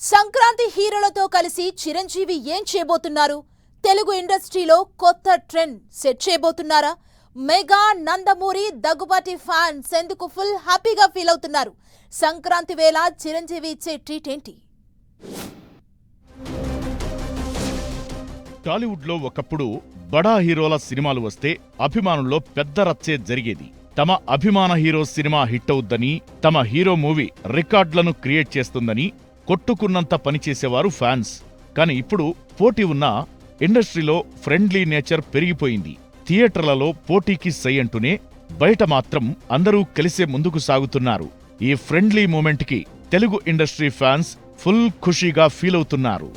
సంక్రాంతి హీరోలతో కలిసి చిరంజీవి ఏం చేయబోతున్నారు? తెలుగు ఇండస్ట్రీలో కొత్త ట్రెండ్ సెట్ చేయబోతున్నారా? మెగా నందమూరి దగ్గుబాటి ఫ్యాన్స్ ఎందుకు ఫుల్ హ్యాపీగా ఫీల్ అవుతున్నారు? సంక్రాంతి వేళ చిరంజీవి ఇచ్చే ట్రీట్ ఏంటి? టాలీవుడ్లో ఒకప్పుడు బడా హీరోల సినిమాలు వస్తే అభిమానుల్లో పెద్ద రచ్చే జరిగేది. తమ అభిమాన హీరో సినిమా హిట్ అవుద్దని తమ హీరో మూవీ రికార్డులను క్రియేట్ చేస్తుందని కొట్టుకున్నంత పనిచేసేవారు ఫ్యాన్స్. కాని ఇప్పుడు పోటీ ఉన్నా ఇండస్ట్రీలో ఫ్రెండ్లీ నేచర్ పెరిగిపోయింది. థియేటర్లలో పోటీకి సై అంటూనే బయట మాత్రం అందరూ కలిసే ముందుకు సాగుతున్నారు. ఈ ఫ్రెండ్లీ మూమెంట్కి తెలుగు ఇండస్ట్రీ ఫ్యాన్స్ ఫుల్ ఖుషీగా ఫీల్ అవుతున్నారు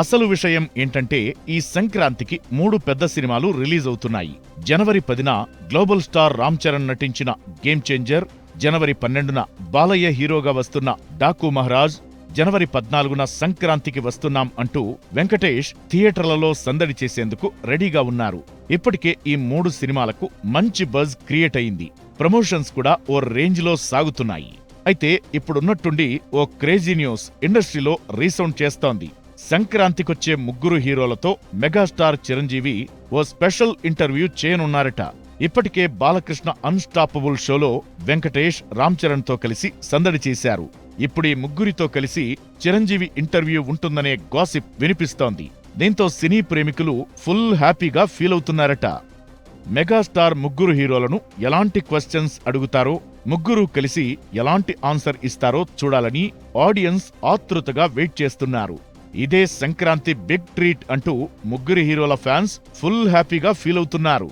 అసలు విషయం ఏంటంటే ఈ సంక్రాంతికి మూడు పెద్ద సినిమాలు రిలీజ్ అవుతున్నాయి. జనవరి పదిన గ్లోబల్ స్టార్ రామ్ చరణ్ నటించిన గేమ్ చేంజర్ జనవరి పన్నెండున బాలయ్య హీరోగా వస్తున్న డాకు మహారాజ్ జనవరి పద్నాలుగున సంక్రాంతికి వస్తున్నాం అంటూ వెంకటేష్ థియేటర్లలో సందడి చేసేందుకు రెడీగా ఉన్నారు. ఇప్పటికే ఈ మూడు సినిమాలకు మంచి బజ్ క్రియేట్ అయింది. ప్రమోషన్స్ కూడా ఓ రేంజ్లో సాగుతున్నాయి. అయితే ఇప్పుడున్నట్టుండి ఓ క్రేజీ న్యూస్ ఇండస్ట్రీలో రీసౌండ్ చేస్తోంది. సంక్రాంతికొచ్చే ముగ్గురు హీరోలతో మెగాస్టార్ చిరంజీవి ఓ స్పెషల్ ఇంటర్వ్యూ చేయనున్నారట. ఇప్పటికే బాలకృష్ణ అన్స్టాపబుల్ షోలో వెంకటేష్ రామ్ చరణ్తో కలిసి సందడి చేశారు. ఇప్పుడు ఈ ముగ్గురితో కలిసి చిరంజీవి ఇంటర్వ్యూ ఉంటుందనే గాసిప్ వినిపిస్తోంది. దీంతో సినీ ప్రేమికులు ఫుల్ హ్యాపీగా ఫీల్ అవుతున్నారట. మెగాస్టార్ ముగ్గురు హీరోలను ఎలాంటి క్వశ్చన్స్ అడుగుతారో ముగ్గురు కలిసి ఎలాంటి ఆన్సర్ ఇస్తారో చూడాలని ఆడియన్స్ ఆతృతగా వెయిట్ చేస్తున్నారు. ఇదే సంక్రాంతి బిగ్ ట్రీట్ అంటూ ముగ్గురు హీరోల ఫ్యాన్స్ ఫుల్ హ్యాపీగా ఫీల్ అవుతున్నారు.